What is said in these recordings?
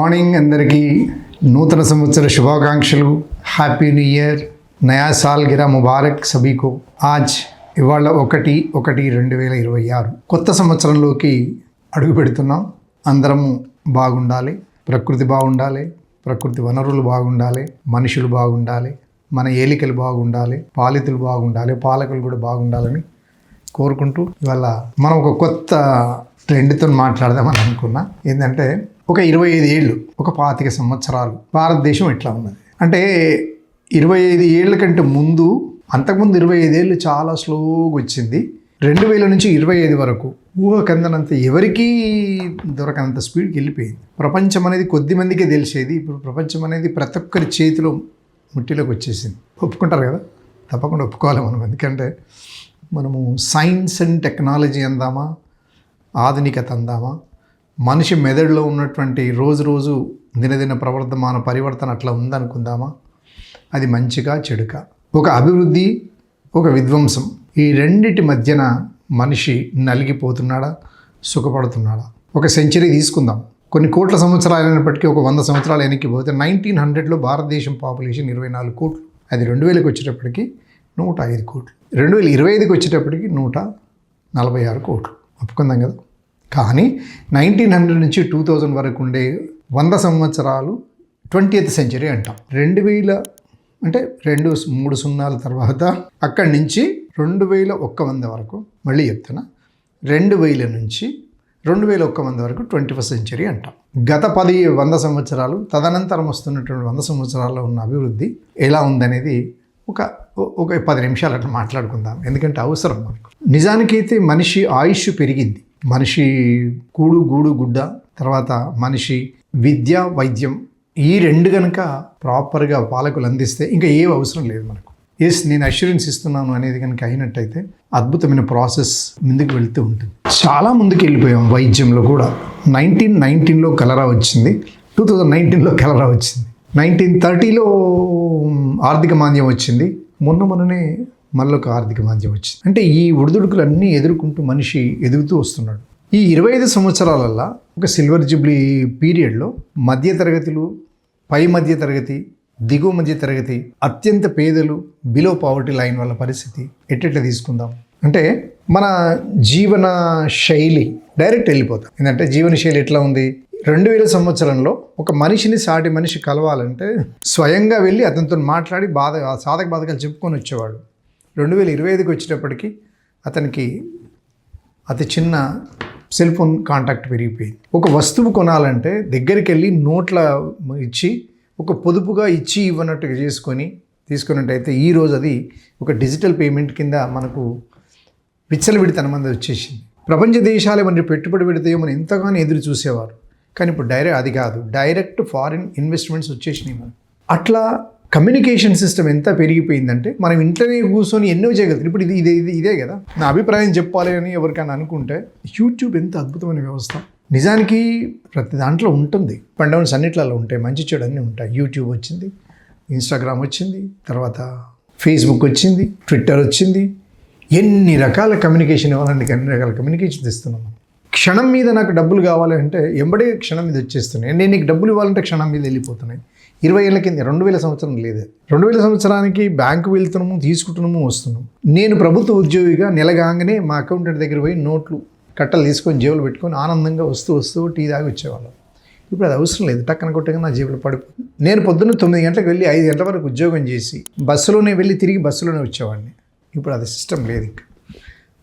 Morning అందరికీ నూతన సంవత్సర శుభాకాంక్షలు. హ్యాపీ న్యూ ఇయర్ నయా సాల్ గిరా ముబారక్ సభీకో. ఆజ్ ఇవాళ ఒకటి ఒకటి రెండు వేల ఇరవై ఆరు. కొత్త సంవత్సరంలోకి అడుగు పెడుతున్నాం. అందరము బాగుండాలి. ప్రకృతి బాగుండాలి. ప్రకృతి వనరులు బాగుండాలి. మనుషులు బాగుండాలి. మన ఏలికలు బాగుండాలి. పాలితులు బాగుండాలి. పాలకులు కూడా బాగుండాలని కోరుకుంటూ ఇవాళ మనం ఒక కొత్త ట్రెండ్తో మాట్లాడదామని అనుకున్నా. ఏంటంటే ఒక ఇరవై ఐదు ఏళ్ళు ఒక పాతిక సంవత్సరాలు భారతదేశం ఎట్లా ఉన్నది? అంటే ఇరవై ఐదు ఏళ్ళ కంటే ముందు అంతకుముందు ఇరవై ఐదేళ్ళు చాలా స్లోగా వచ్చింది. రెండు వేల నుంచి ఇరవై ఐదు వరకు ఊహ కందనంత ఎవరికీ దొరకనంత స్పీడ్కి వెళ్ళిపోయింది. ప్రపంచం అనేది కొద్ది మందికే తెలిసేది ఇప్పుడు ప్రపంచం అనేది ప్రతి ఒక్కరి చేతిలో ముట్టిలోకి వచ్చేసింది. ఒప్పుకుంటారు కదా? తప్పకుండా ఒప్పుకోవాలి మనం ఎందుకంటే మనము సైన్స్ అండ్ టెక్నాలజీ అందామా? ఆధునికత అందామా? మనిషి మెదడులో ఉన్నటువంటి రోజు రోజు దినదిన ప్రవర్తమాన పరివర్తన అట్లా ఉందనుకుందామా? అది మంచిగా చెడుక? ఒక అభివృద్ధి ఒక విధ్వంసం ఈ రెండిటి మధ్యన మనిషి నలిగిపోతున్నాడా? సుఖపడుతున్నాడా? ఒక సెంచరీ తీసుకుందాం. కొన్ని కోట్ల సంవత్సరాలు అయినప్పటికీ ఒక వంద సంవత్సరాలు వెనక్కి పోతే నైన్టీన్ హండ్రెడ్లో భారతదేశం పాపులేషన్ ఇరవై నాలుగు కోట్లు. అది రెండు వేలకు వచ్చేటప్పటికి నూట ఐదు కోట్లు. రెండు వేల ఇరవై ఐదుకి వచ్చేటప్పటికి నూట నలభై ఆరు కోట్లు. ఒప్పుకుందాం కదా? కానీ నైన్టీన్ హండ్రెడ్ నుంచి టూ థౌజండ్ వరకు ఉండే వంద సంవత్సరాలు ట్వంటీయత్ సెంచరీ అంటాం. రెండు వేల అంటే రెండు మూడు సున్నాల తర్వాత అక్కడి నుంచి రెండు వేల ఒక్క వంద వరకు మళ్ళీ చెప్తున్నా రెండు వేల నుంచి రెండు వేల ఒక్క వంద వరకు ట్వంటీ ఫస్ట్ సెంచరీ అంటాం. గత పది వంద సంవత్సరాలు తదనంతరం వస్తున్నటువంటి వంద సంవత్సరాల్లో ఉన్న అభివృద్ధి ఎలా ఉందనేది ఒక ఒక పది నిమిషాలు అట్లా మాట్లాడుకుందాం. ఎందుకంటే అవసరం మనకు. నిజానికైతే మనిషి ఆయుష్ పెరిగింది. మనిషి కూడు గూడు గుడ్డ తర్వాత మనిషి విద్య వైద్యం ఈ రెండు కనుక ప్రాపర్గా పాలకులు అందిస్తే ఇంకా ఏ అవసరం లేదు మనకు. ఎస్ నేను అష్యూరెన్స్ ఇస్తున్నాను అనేది కనుక అయినట్టయితే అద్భుతమైన ప్రాసెస్ ముందుకు వెళ్తూ ఉంటుంది. చాలా ముందుకు వెళ్ళిపోయాం వైద్యంలో కూడా. నైన్టీన్ నైన్టీన్లో కలరా వచ్చింది. టూ థౌజండ్ నైన్టీన్లో కలరా వచ్చింది. నైన్టీన్ థర్టీలో ఆర్థిక మాంద్యం వచ్చింది. మొన్న మొన్ననే మళ్ళీ ఒక ఆర్థిక మాంద్యం వచ్చింది. అంటే ఈ ఒడిదుడుకులన్నీ ఎదుర్కొంటూ మనిషి ఎదుగుతూ వస్తున్నాడు. ఈ ఇరవై ఐదు సంవత్సరాలల్లో ఒక సిల్వర్ జూబ్లీ పీరియడ్లో మధ్య తరగతులు పై మధ్య తరగతి దిగువ మధ్య తరగతి అత్యంత పేదలు బిలో పావర్టీ లైన్ వాళ్ళ పరిస్థితి ఎట్టెట్లా తీసుకుందాం? అంటే మన జీవన శైలి డైరెక్ట్ వెళ్ళిపోతాం. ఏంటంటే జీవన శైలి ఎట్లా ఉంది? రెండు వేల సంవత్సరంలో ఒక మనిషిని సాటి మనిషి కలవాలంటే స్వయంగా వెళ్ళి అతనితో మాట్లాడి బాధ సాధక బాధకాలు చెప్పుకొని వచ్చేవాడు. రెండు వేల ఇరవై ఐదుకి వచ్చేటప్పటికి అతనికి అతి చిన్న సెల్ ఫోన్ కాంటాక్ట్ పెరిగిపోయింది. ఒక వస్తువు కొనాలంటే దగ్గరికి వెళ్ళి నోట్ల ఇచ్చి ఒక పొదుపుగా ఇచ్చి ఇవ్వనట్టుగా చేసుకొని తీసుకున్నట్టయితే ఈరోజు అది ఒక డిజిటల్ పేమెంట్ కింద మనకు విచ్చలవిడితనం మంది వచ్చేసింది. ప్రపంచ దేశాలు మరి పెట్టుబడి పెడితే మనం ఎంతగానో ఎదురు చూసేవారు. కానీ ఇప్పుడు డైరెక్ట్ అది కాదు డైరెక్ట్ ఫారిన్ ఇన్వెస్ట్మెంట్స్ వచ్చేసినాయి మనం అట్లా కమ్యూనికేషన్ సిస్టమ్ ఎంత పెరిగిపోయిందంటే మనం ఇంట్లోనే కూర్చొని ఎన్నో చేయగలుగుతాం. ఇప్పుడు ఇది ఇదే ఇది ఇదే కదా. నా అభిప్రాయం చెప్పాలి అని ఎవరికైనా అనుకుంటే యూట్యూబ్ ఎంత అద్భుతమైన వ్యవస్థ. నిజానికి ప్రతి దాంట్లో ఉంటుంది. పండవన్స్ అన్నిట్లలో ఉంటాయి. మంచి చెడు అన్నీ ఉంటాయి. యూట్యూబ్ వచ్చింది ఇన్స్టాగ్రామ్ వచ్చింది తర్వాత ఫేస్బుక్ వచ్చింది ట్విట్టర్ వచ్చింది. ఎన్ని రకాల కమ్యూనికేషన్ ఇవ్వాలండి అన్ని రకాల కమ్యూనికేషన్ తెస్తున్నాం మనం? క్షణం మీద నాకు డబ్బులు కావాలంటే ఎంబడే క్షణం మీద వచ్చేస్తున్నాయి. నేను నీకు డబ్బులు ఇవ్వాలంటే క్షణం మీద వెళ్ళిపోతున్నాయి. ఇరవై ఏళ్ళ కింద రెండు వేల సంవత్సరం లేదు. రెండు వేల సంవత్సరానికి బ్యాంకు వెళ్తున్నాము తీసుకుంటున్నాము వస్తున్నాము. నేను ప్రభుత్వ ఉద్యోగిగా నెలగాగానే మా అకౌంటెంట్ దగ్గర పోయి నోట్లు కట్టలు తీసుకొని జేబులు పెట్టుకొని ఆనందంగా వస్తూ వస్తూ టీ తాగి వచ్చేవాళ్ళం. ఇప్పుడు అది అవసరం లేదు. టక్కన కొట్టగా నా జేబులు పడిపోతుంది. నేను పొద్దున్న తొమ్మిది గంటలకు వెళ్ళి ఐదు గంటల వరకు ఉద్యోగం చేసి బస్సులోనే వెళ్ళి తిరిగి బస్సులోనే వచ్చేవాడిని. ఇప్పుడు అది సిస్టమ్ లేదు ఇంకా.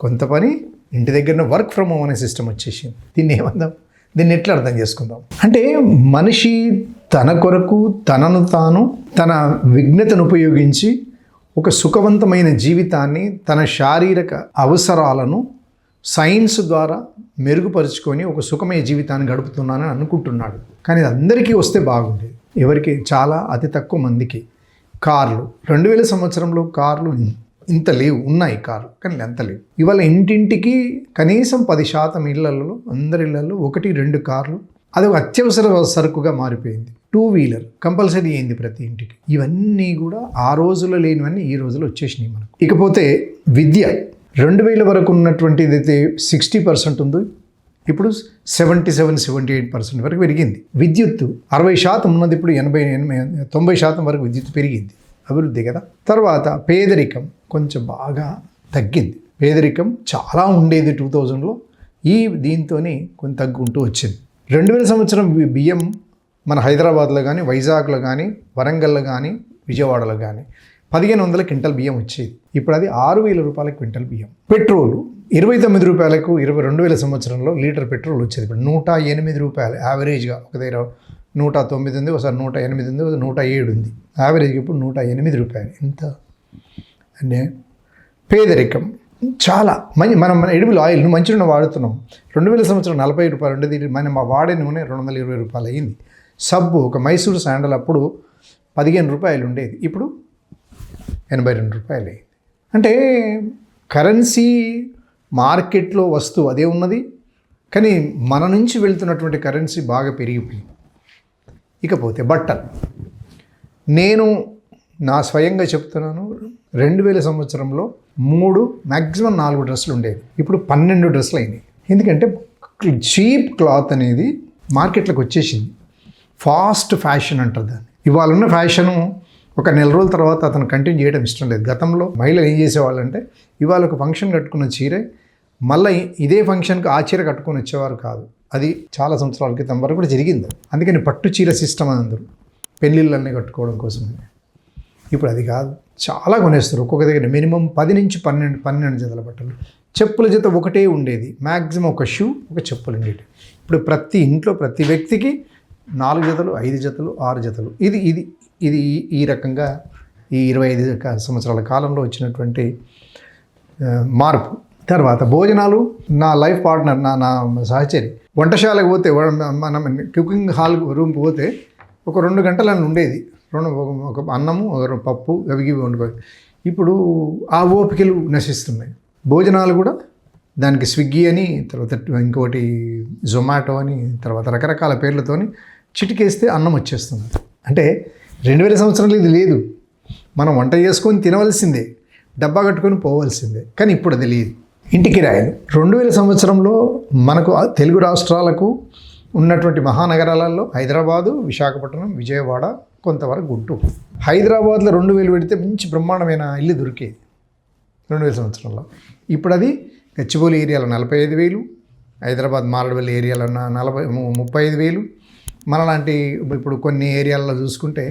కొంత పని ఇంటి దగ్గరనే వర్క్ ఫ్రమ్ హోమ్ అనే సిస్టమ్ వచ్చేసింది. దీన్ని ఏమందాం? దీన్ని ఎట్లా అర్థం చేసుకుందాం? అంటే మనిషి తన కొరకు తనను తాను తన విఘ్నతను ఉపయోగించి ఒక సుఖవంతమైన జీవితాన్ని తన శారీరక అవసరాలను సైన్స్ ద్వారా మెరుగుపరుచుకొని ఒక సుఖమయ జీవితాన్ని గడుపుతున్నానని అనుకుంటున్నాడు. కానీ అందరికీ వస్తే బాగుండేది. ఎవరికి? చాలా అతి తక్కువ మందికి. కార్లు. రెండు వేల సంవత్సరంలో కార్లు ఇంత లేవు ఉన్నాయి కార్లు కానీ అంత లేవు. ఇవాళ ఇంటింటికి కనీసం పది శాతం ఇళ్ళలో అందరి ఇళ్ళలో ఒకటి రెండు కార్లు అది ఒక అత్యవసర సరుకుగా మారిపోయింది. టూ వీలర్ కంపల్సరీ అయింది ప్రతి ఇంటికి. ఇవన్నీ కూడా ఆ రోజుల్లో లేనివన్నీ ఈ రోజుల్లో వచ్చేసినాయి మనం ఇకపోతే విద్య రెండు వేల వరకు ఉన్నటువంటి ఏదైతే సిక్స్టీ పర్సెంట్ ఉందో. ఇప్పుడు seventy seven seventy eight percent వరకు పెరిగింది. విద్యుత్ అరవై శాతం ఉన్నది ఇప్పుడు ఎనభై ఎనభై తొంభై శాతం వరకు విద్యుత్ పెరిగింది. అభివృద్ధి కదా? తర్వాత పేదరికం కొంచెం బాగా తగ్గింది. పేదరికం చాలా ఉండేది టూ థౌజండ్లో. ఈ దీంతో కొంచెం తగ్గుంటూ వచ్చింది. రెండు వేల సంవత్సరం బియ్యం మన హైదరాబాద్లో కానీ వైజాగ్లో కానీ వరంగల్లో కానీ విజయవాడలో కానీ పదిహేను వందల క్వింటల్ బియ్యం వచ్చేది. ఇప్పుడు అది ఆరు వేల రూపాయల క్వింటల్ బియ్యం. పెట్రోల్ ఇరవై తొమ్మిది రూపాయలకు ఇరవై రెండు వేల సంవత్సరంలో లీటర్ పెట్రోల్ వచ్చేది. ఇప్పుడు నూట ఎనిమిది రూపాయలు యావరేజ్గా ఒక దగ్గర నూట తొమ్మిది ఉంది ఒకసారి నూట ఎనిమిది ఉంది నూట ఏడు ఉంది. యావరేజ్గా ఇప్పుడు నూట ఎనిమిది రూపాయలు. ఎంత అంటే పేదరికం. చాలా మంచి మనం మన ఎడిబుల్ ఆయిల్ మంచి నూనె వాడుతున్నాం. రెండు వేల సంవత్సరం నలభై రూపాయలు ఉండేది. మనం మా వాడే నూనె రెండు వందల ఇరవై రూపాయలు అయ్యింది సబ్బు ఒక మైసూర్ శాండల్ అప్పుడు పదిహేను రూపాయలు ఉండేది. ఇప్పుడు ఎనభై రెండు రూపాయలు అయింది. అంటే కరెన్సీ మార్కెట్లో వస్తువు అదే ఉన్నది. కానీ మన నుంచి వెళ్తున్నటువంటి కరెన్సీ బాగా పెరిగిపోయింది. ఇకపోతే బట్టలు. నేను నా స్వయంగా చెప్తున్నాను. రెండు వేల సంవత్సరంలో మూడు మ్యాక్సిమం నాలుగు డ్రెస్సులు ఉండేవి. ఇప్పుడు పన్నెండు డ్రెస్సులు అయినాయి. ఎందుకంటే చీప్ క్లాత్ అనేది మార్కెట్లోకి వచ్చేసింది. ఫాస్ట్ ఫ్యాషన్ అంటారు దాన్ని. ఇవాళ ఉన్న ఫ్యాషను ఒక నెల రోజుల తర్వాత అతను కంటిన్యూ చేయడం ఇష్టం లేదు. గతంలో మహిళలు ఏం చేసేవాళ్ళంటే ఇవాళ ఒక ఫంక్షన్ కట్టుకున్న చీరే మళ్ళీ ఇదే ఫంక్షన్కి ఆ చీర కట్టుకొని వచ్చేవారు కాదు. అది చాలా సంవత్సరాల క్రితం వరకు కూడా జరిగింది. అందుకని పట్టు చీర సిస్టమ్ అని అందరూ పెళ్ళిళ్ళన్నీ కట్టుకోవడం కోసమే ఇప్పుడు అది కాదు. చాలా కొనేస్తారు. ఒక్కొక్క దగ్గర మినిమం పది నుంచి పన్నెండు పన్నెండు జతల బట్టలు. చెప్పుల జత ఒకటే ఉండేది. మ్యాక్సిమం ఒక షూ ఒక చెప్పులు ఉండేవి. ఇప్పుడు ప్రతి ఇంట్లో ప్రతి వ్యక్తికి నాలుగు జతలు ఐదు జతలు ఆరు జతలు. ఇది ఇది ఇది ఈ- ఈ రకంగా ఈ ఇరవై ఐదు సంవత్సరాల కాలంలో వచ్చినటువంటి మార్పు. తర్వాత భోజనాలు నా లైఫ్ పార్ట్నర్ నా నా సహచరి వంటశాలకు పోతే మనం కుకింగ్ హాల్ రూమ్కి పోతే ఒక రెండు గంటలన్నీ ఉండేది. రెండు ఒక- అన్నము ఒక పప్పు అవి ఇవి వండుకోవాలి ఇప్పుడు ఆ ఓపికలు నశిస్తున్నాయి. భోజనాలు కూడా దానికి స్విగ్గీ అని తర్వాత ఇంకోటి జొమాటో అని తర్వాత రకరకాల పేర్లతోని చిటికేస్తే అన్నం వచ్చేస్తుంది. అంటే రెండు వేల సంవత్సరాలు ఇది లేదు. మనం వంట చేసుకొని తినవలసిందే డబ్బా కట్టుకొని పోవాల్సిందే కానీ ఇప్పుడు అది లేదు. ఇంటి కిరాయిలు. రెండు వేల సంవత్సరంలో మనకు తెలుగు రాష్ట్రాలకు ఉన్నటువంటి మహానగరాలలో హైదరాబాదు విశాఖపట్నం విజయవాడ కొంతవరకు గుంటూరు హైదరాబాద్లో రెండు వేలు పెడితే మంచి బ్రహ్మాండమైన ఇల్లు దొరికేది రెండు వేల సంవత్సరంలో. ఇప్పుడు అది గచ్చిబౌలి ఏరియాలో నలభై ఐదు వేలు హైదరాబాద్ మారడవల్లి ఏరియాలో నలభై ముప్పై ఐదు వేలు మనలాంటి ఇప్పుడు కొన్ని ఏరియాల్లో చూసుకుంటే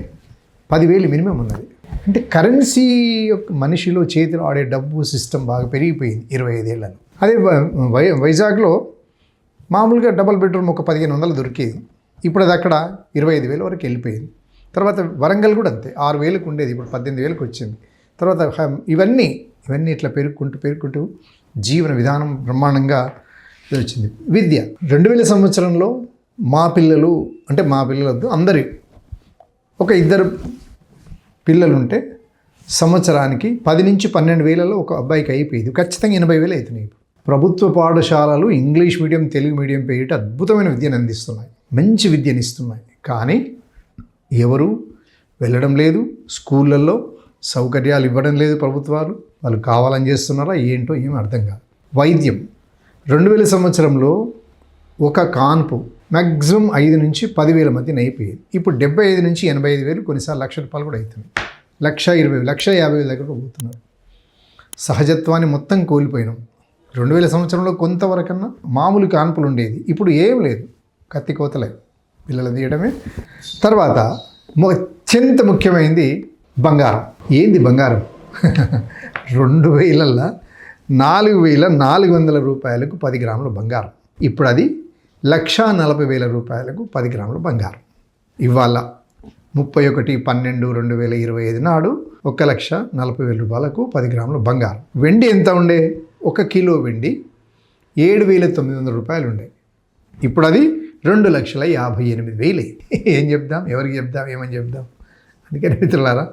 పదివేలు మినిమం ఉన్నది. అంటే కరెన్సీ యొక్క మనిషిలో చేతిలో ఆడే డబ్బు సిస్టమ్ బాగా పెరిగిపోయింది ఇరవై ఐదేళ్ళలో అదే వై వైజాగ్లో మామూలుగా డబల్ బెడ్రూమ్ ఒక పదిహేను వందలు దొరికేది. ఇప్పుడు అది అక్కడ ఇరవై ఐదు వేల వరకు వెళ్ళిపోయింది. తర్వాత వరంగల్ కూడా అంతే. ఆరు వేలకు ఉండేది ఇప్పుడు పద్దెనిమిది వేలకు వచ్చింది. తర్వాత ఇవన్నీ ఇవన్నీ ఇట్లా పెరుగుకుంటూ పెరుగుకుంటూ జీవన విధానం బ్రహ్మాండంగా వచ్చింది. విద్య. రెండు వేల సంవత్సరంలో మా పిల్లలు అంటే మా పిల్లలద్దు అందరి ఒక ఇద్దరు పిల్లలు ఉంటే సంవత్సరానికి పది నుంచి పన్నెండు వేలలో ఒక అబ్బాయికి అయిపోయేది. ఖచ్చితంగా ఎనభై వేలు అవుతున్నాయి ఇప్పుడు. ప్రభుత్వ పాఠశాలలు ఇంగ్లీష్ మీడియం తెలుగు మీడియం పేరిట అద్భుతమైన విద్యను అందిస్తున్నాయి. మంచి విద్యను ఇస్తున్నాయి. కానీ ఎవరు? వెళ్ళడం లేదు. స్కూళ్ళల్లో సౌకర్యాలు ఇవ్వడం లేదు ప్రభుత్వాలు. వాళ్ళు కావాలని చేస్తున్నారా ఏంటో ఏమి అర్థం కాదు. వైద్యం. రెండు వేల సంవత్సరంలో ఒక కాన్పు మ్యాక్సిమం ఐదు నుంచి పదివేల మధ్యన అయిపోయేది ఇప్పుడు డెబ్బై ఐదు నుంచి ఎనభై ఐదు వేలు కొన్నిసార్లు లక్ష రూపాయలు కూడా అవుతుంది లక్ష ఇరవై లక్ష యాభై వేల దగ్గర పోతున్నారు. సహజత్వాన్ని మొత్తం కోల్పోయినాం. రెండు వేల సంవత్సరంలో కొంతవరకన్నా మామూలు కాన్పులు ఉండేది. ఇప్పుడు ఏం లేదు. కత్తి కోతలే. పిల్లలు తీయడమే తర్వాత అత్యంత ముఖ్యమైనది బంగారం. ఏంది బంగారం? రెండు వేలల్లో నాలుగు వేల నాలుగు వందల రూపాయలకు పది గ్రాముల బంగారం. ఇప్పుడు అది లక్షా నలభై వేల రూపాయలకు పది గ్రాముల బంగారం. ఇవాళ ముప్పై ఒకటి పన్నెండు రెండు వేల ఇరవై ఐదు నాడు ఒక లక్ష నలభై వేల రూపాయలకు పది గ్రాముల బంగారం. వెండి ఎంత ఉండే? ఒక కిలో వెండి ఏడు వేల తొమ్మిది వందల రూపాయలు ఉండే. ఇప్పుడు అది రెండు లక్షల యాభై ఎనిమిది వేలు. ఏం చెప్దాం? ఎవరికి చెప్దాం? ఏమని చెప్దాం? అందుకని మిత్రులారా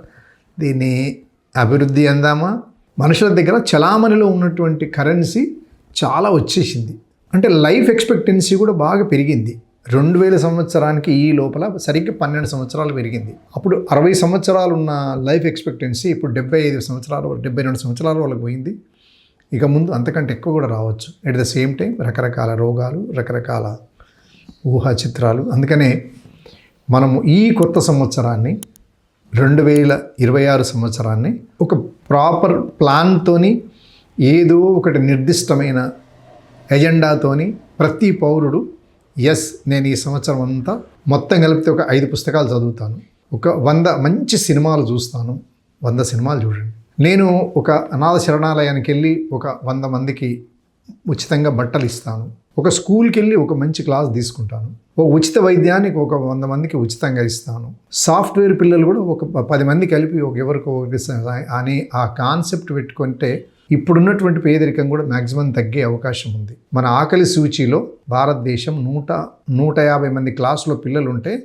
దీన్ని అభివృద్ధి అందామా? మనుషుల దగ్గర చలామణిలో ఉన్నటువంటి కరెన్సీ చాలా వచ్చేసింది. అంటే లైఫ్ ఎక్స్పెక్టెన్సీ కూడా బాగా పెరిగింది. రెండు వేల సంవత్సరానికి ఈ లోపల సరిగ్గా పన్నెండు సంవత్సరాలు పెరిగింది. అప్పుడు అరవై సంవత్సరాలు ఉన్న లైఫ్ ఎక్స్పెక్టెన్సీ ఇప్పుడు డెబ్బై ఐదు సంవత్సరాలు డెబ్బై రెండు సంవత్సరాల వాళ్ళకి పోయింది. ఇక ముందు అంతకంటే ఎక్కువ కూడా రావచ్చు. ఎట్ ద సేమ్ టైం రకరకాల రోగాలు రకరకాల ఊహా చిత్రాలు అందుకనే మనము ఈ కొత్త సంవత్సరాన్ని రెండు వేల ఇరవై ఆరు సంవత్సరాన్ని ఒక ప్రాపర్ ప్లాన్తోని ఏదో ఒకటి నిర్దిష్టమైన ఎజెండాతోని ప్రతి పౌరుడు ఎస్ నేను ఈ సంవత్సరం అంతా మొత్తం కలిపితే ఒక ఐదు పుస్తకాలు చదువుతాను. ఒక వంద మంచి సినిమాలు చూస్తాను. వంద సినిమాలు చూడండి. నేను ఒక అనాథ శరణాలయానికి వెళ్ళి ఒక వంద మందికి ఉచితంగా బట్టలు ఇస్తాను. ఒక స్కూల్కి వెళ్ళి ఒక మంచి క్లాస్ తీసుకుంటాను. ఒక ఉచిత వైద్యానికి ఒక వంద మందికి ఉచితంగా ఇస్తాను. సాఫ్ట్వేర్ పిల్లలు కూడా ఒక పది మంది కలిపి ఒక ఎవరికో ఒకరికి అని ఆ కాన్సెప్ట్ పెట్టుకుంటే ఇప్పుడున్నటువంటి పేదరికం కూడా మ్యాక్సిమం తగ్గే అవకాశం ఉంది. మన ఆకలి సూచీలో భారతదేశం నూట నూట యాభై మంది క్లాసులో పిల్లలు ఉంటే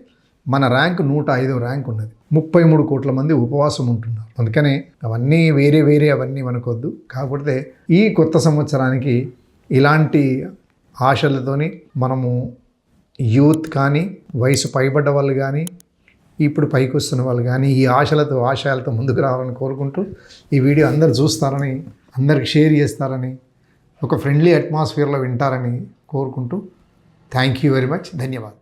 మన ర్యాంక్ నూట ఐదో ర్యాంక్ ఉన్నది. ముప్పై మూడు కోట్ల మంది ఉపవాసం ఉంటున్నారు. అందుకనే అవన్నీ వేరే వేరే అవన్నీ మనకొద్దు కాకపోతే ఈ కొత్త సంవత్సరానికి ఇలాంటి ఆశలతోని మనము యూత్ కానీ వయసు పైబడ్డ వాళ్ళు కానీ ఇప్పుడు పైకి వస్తున్న వాళ్ళు కానీ ఈ ఆశలతో ఆశయాలతో ముందుకు రావాలని కోరుకుంటూ ఈ వీడియో అందరు చూస్తారని అందరికి షేర్ చేస్తారని ఒక ఫ్రెండ్లీ అట్మాస్ఫియర్లో వింటారని కోరుకుంటూ థ్యాంక్ యూ వెరీ మచ్. ధన్యవాదాలు.